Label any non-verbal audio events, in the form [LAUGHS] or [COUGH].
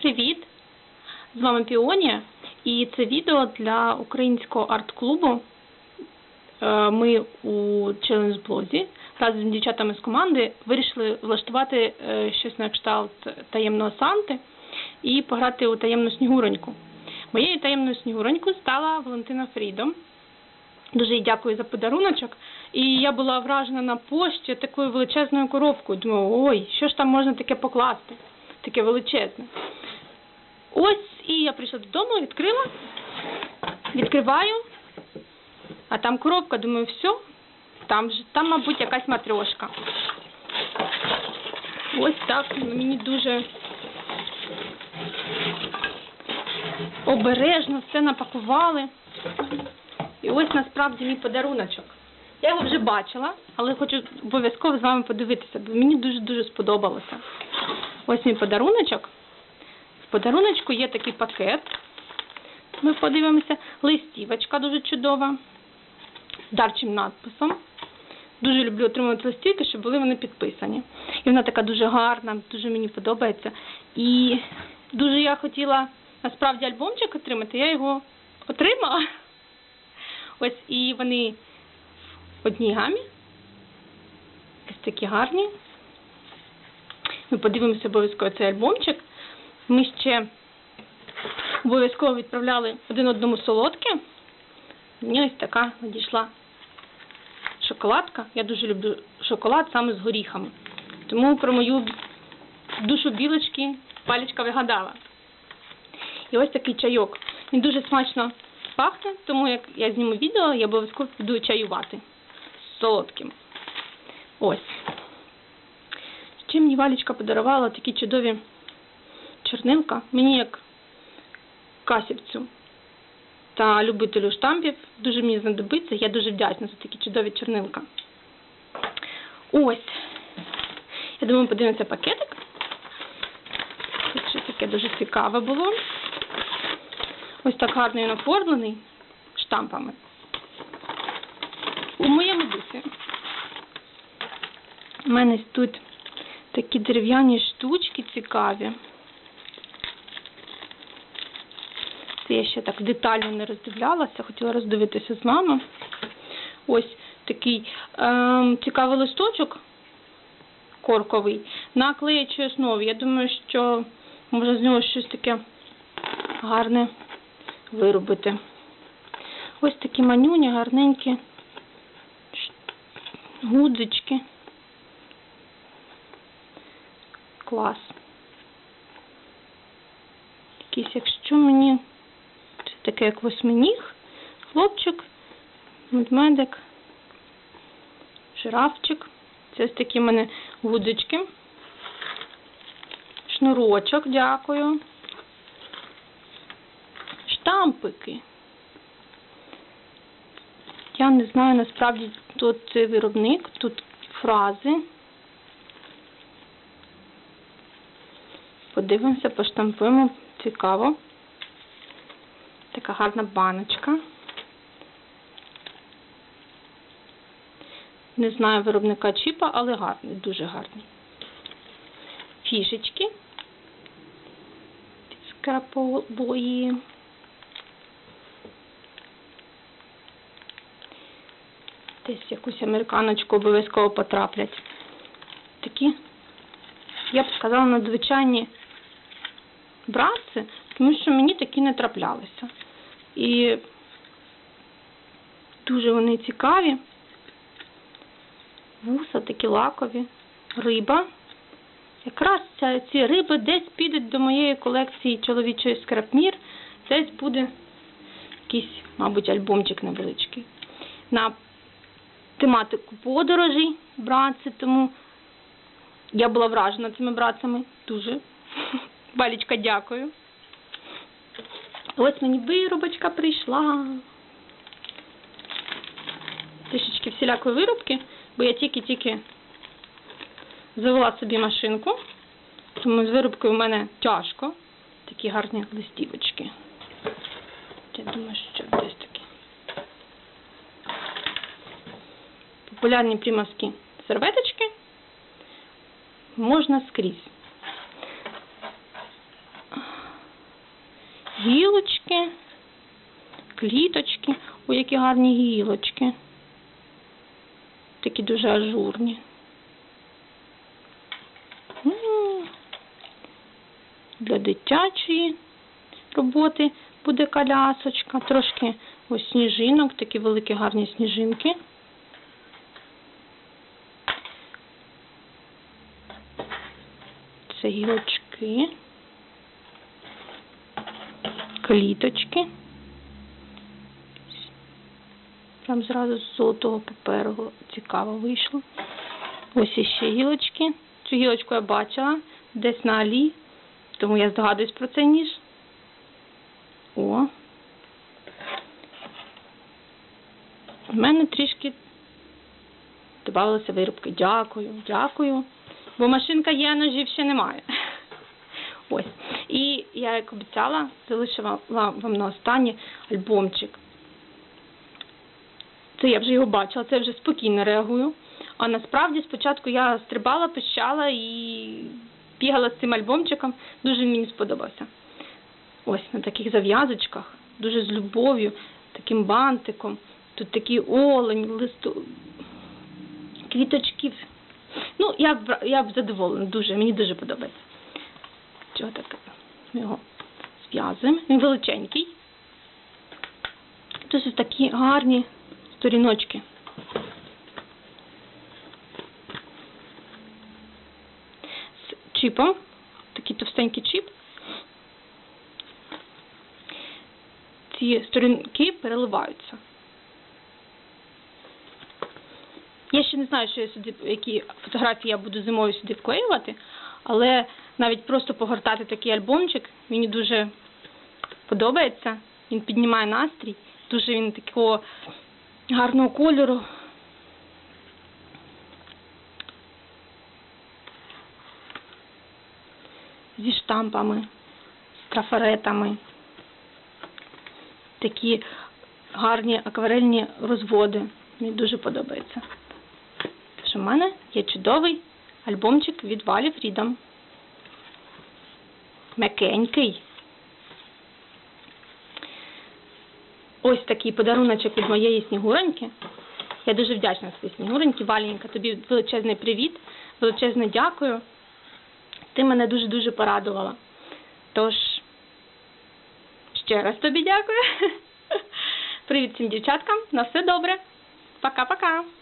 Привіт! З вами Піонія і це відео для українського арт-клубу. Е, Ми у челендж-блозі разом з дівчатами з команди вирішили влаштувати е, щось на кшталт таємного Санти і пограти у таємну снігуроньку. Моєю таємною снігуронькою стала Валентина Фрідом. Дуже їй дякую за подаруночок. І я була вражена на пошті такою величезною коробкою. Думаю, ой, що ж там можна таке покласти? Таке величезне. Ось і я прийшла додому, відкрила, відкриваю, а там коробка, думаю, все, там, там мабуть, якась матрешка. Ось так, мені дуже обережно все напакували. І ось насправді мій подаруночок. Я його вже бачила, але хочу обов'язково з вами подивитися, бо мені дуже-дуже сподобалося. Ось мій подаруночок. Подаруночку є такий пакет. Ми подивимося. Листівочка дуже чудова. З дарчим надписом. Дуже люблю отримувати листівки, щоб були вони підписані. І вона така дуже гарна, дуже мені подобається. І дуже я хотіла насправді альбомчик отримати, я його отримала. Ось і вони в одній гамі. Ось такі гарні. Ми подивимося обов'язково цей альбомчик. Ми ще обов'язково відправляли один одному солодке. Мені ось така надійшла шоколадка. Я дуже люблю шоколад саме з горіхами. Тому про мою душу білочки палічка вигадала. І ось такий чайок. Він дуже смачно пахне, тому як я зніму відео, я обов'язково буду чаювати з солодким. Ось. Ще мені Валічка подарувала такі чудові чорнилка. Мені як касівцю та любителю штампів дуже мені знадобиться. Я дуже вдячна за такі чудові чорнилка. Ось. Я думаю, подивимося пакетик. Ще таке дуже цікаве було. Ось так гарно він оформлений штампами. У моєму дусі. У мене тут такі дерев'яні штучки цікаві. Це я ще так детально не роздивлялася, хотіла роздивитися з вами. Ось такий ем, цікавий листочок корковий на клеячій основі. Я думаю, що можна з нього щось таке гарне виробити. Ось такі манюні, гарненькі гудзички. Клас. Якийсь, якщо мені таке як восьминіг, хлопчик, медмедик, жирафчик. Це ось такі в мене гудзички. Шнурочок, дякую. Штампики. Я не знаю насправді тут виробник, тут фрази. Подивимося, поштампуємо. Цікаво. Така гарна баночка. Не знаю виробника чіпа, але гарний, дуже гарний. Фішечки. Скрапобої. Десь якусь американочку обов'язково потраплять. Такі, я б сказала, надзвичайні братці, тому що мені такі не траплялися. І дуже вони цікаві. Вуса такі лакові, риба. Якраз ця, ці риби десь підуть до моєї колекції чоловічої скрапмір, десь буде якийсь, мабуть, альбомчик невеличкий. На тематику подорожей братці, тому я була вражена цими братцями. Дуже. [LAUGHS] Балічка, дякую. Ось мені виробочка прийшла. Трішечки всілякої виробки, бо я тільки-тільки завела собі машинку, тому з виробкою в мене тяжко. Такі гарні листівочки. Я думаю, що десь такі. Популярні приморські серветочки можна скрізь. Гілочки, кліточки. Ой, які гарні гілочки. Такі дуже ажурні. Для дитячої роботи буде колясочка. Трошки ось сніжинок, такі великі гарні сніжинки. Це гілочки, кліточки. Прям зразу з золотого паперу цікаво вийшло. Ось іще гілочки. Цю гілочку я бачила десь на алі, тому я здогадуюсь про цей ніж. О. В мене трішки додавалося виробки. Дякую, дякую. Бо машинка є, а ножів ще немає. Ось. І я, як обіцяла, залишила вам на останнє альбомчик. Це я вже його бачила, це вже спокійно реагую. А насправді спочатку я стрибала, пищала і бігала з цим альбомчиком. Дуже мені сподобався. Ось на таких зав'язочках, дуже з любов'ю, таким бантиком. Тут такий олень, листу, квіточки. Ну, я б, я б задоволена дуже, мені дуже подобається. Чого так? Ми його зв'язуємо. Він величенький. Ось такі гарні сторіночки. З чіпом. Такий товстенький чіп. Ці сторінки переливаються. Я ще не знаю, що я сюди, які фотографії я буду зимою сюди вклеювати, але навіть просто погортати такий альбомчик мені дуже подобається. Він піднімає настрій, дуже він такого гарного кольору. Зі штампами, з трафаретами. Такі гарні акварельні розводи. Мені дуже подобається. Тож у мене є чудовий альбомчик від Валі Фрідом. М'якенький. Ось такий подаруночок від моєї снігуроньки. Я дуже вдячна своїй снігуроньки. Валенька, тобі величезний привіт, величезне дякую. Ти мене дуже-дуже порадувала. Тож, ще раз тобі дякую. [LAUGHS] Привіт всім дівчаткам. На все добре. Пока-пока.